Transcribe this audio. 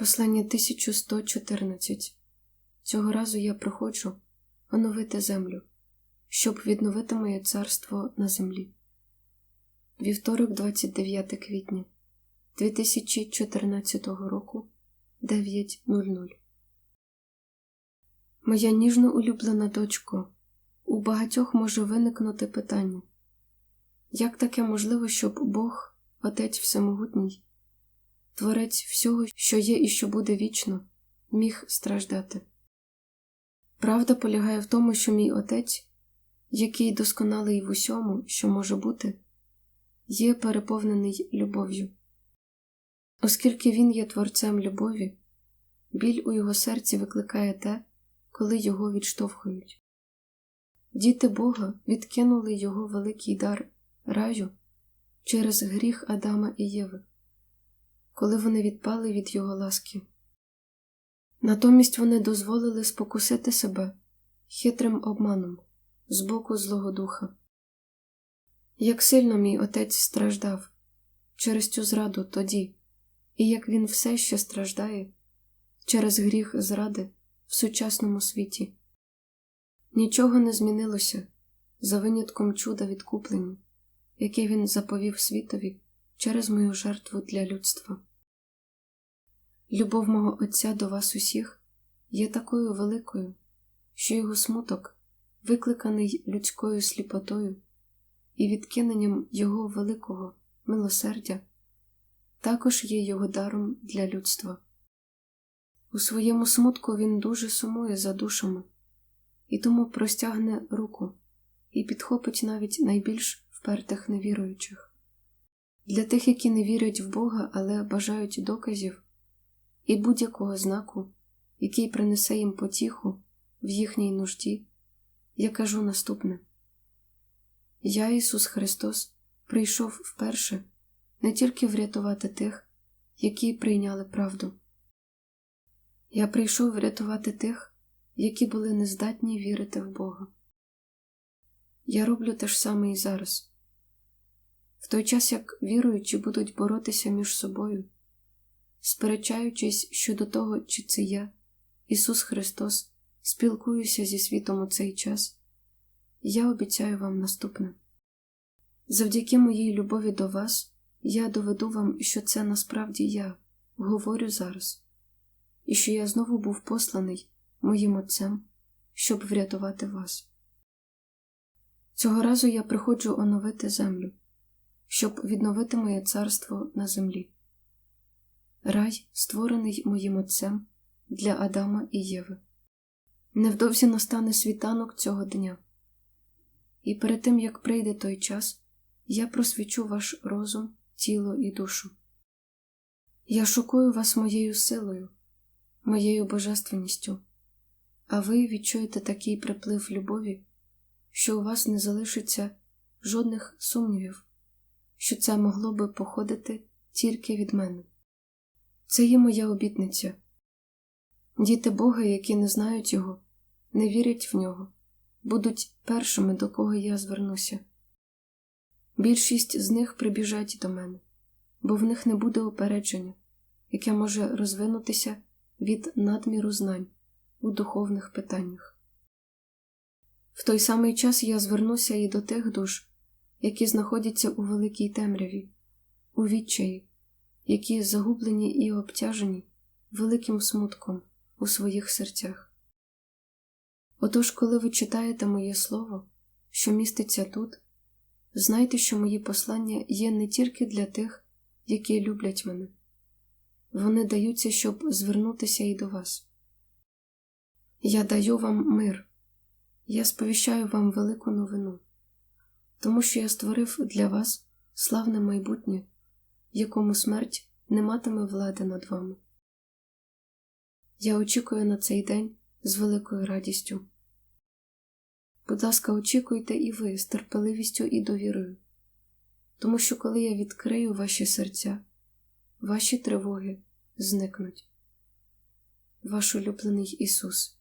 Послання 1114. Цього разу я приходжу оновити землю, щоб відновити моє царство на землі. Вівторок, 29 квітня 2014 року 9.00 Моя ніжно улюблена дочко, у багатьох може виникнути питання як таке можливо, щоб Бог, Отець Всемогутній, Творець всього, що є і що буде вічно, міг страждати. Правда полягає в тому, що мій отець, який досконалий в усьому, що може бути, є переповнений любов'ю. Оскільки він є творцем любові, біль у його серці викликає те, коли його відштовхують. Діти Бога відкинули його великий дар раю через гріх Адама і Єви коли вони відпали від його ласки. Натомість вони дозволили спокусити себе хитрим обманом з боку Злого Духа. Як сильно мій отець страждав через цю зраду тоді, і як він все ще страждає через гріх зради в сучасному світі. Нічого не змінилося за винятком чуда відкуплення, яке він заповів світові через мою жертву для людства. Любов мого Отця до вас усіх є такою великою, що його смуток, викликаний людською сліпотою і відкиненням Його великого милосердя, також є його даром для людства. У своєму смутку він дуже сумує за душами і тому простягне руку і підхопить навіть найбільш впертих невіруючих. Для тих, які не вірять в Бога, але бажають доказів і будь-якого знаку, який принесе їм потіху в їхній нужді, я кажу наступне: Я, Ісус Христос, прийшов вперше не тільки врятувати тих, які прийняли правду. Я прийшов врятувати тих, які були нездатні вірити в Бога. Я роблю те ж саме і зараз. В той час як віруючі будуть боротися між собою сперечаючись щодо того, чи це я, Ісус Христос, спілкуюся зі світом у цей час, я обіцяю вам наступне. Завдяки моїй любові до вас, я доведу вам, що це насправді я говорю зараз, і що я знову був посланий моїм Отцем, щоб врятувати вас. Цього разу я приходжу оновити землю, щоб відновити моє царство на землі. Рай, створений моїм отцем для Адама і Єви. Невдовзі настане світанок цього дня, і перед тим як прийде той час, я просвічу ваш розум, тіло і душу. Я шокую вас моєю силою, моєю божественністю, а ви відчуєте такий приплив любові, що у вас не залишиться жодних сумнівів, що це могло би походити тільки від мене. Це є моя обітниця. Діти Бога, які не знають Його, не вірять в нього, будуть першими, до кого я звернуся. Більшість з них прибіжать до мене, бо в них не буде упередження, яке може розвинутися від надміру знань у духовних питаннях. В той самий час я звернуся і до тих душ, які знаходяться у великій темряві, у відчаї які загублені і обтяжені великим смутком у своїх серцях. Отож, коли ви читаєте моє слово, що міститься тут, знайте, що мої послання є не тільки для тих, які люблять мене, вони даються, щоб звернутися і до вас. Я даю вам мир, я сповіщаю вам велику новину, тому що я створив для вас славне майбутнє якому смерть не матиме влади над вами. Я очікую на цей день з великою радістю. Будь ласка, очікуйте і ви з терпеливістю і довірою, тому що коли я відкрию ваші серця, ваші тривоги зникнуть. Ваш улюблений Ісус.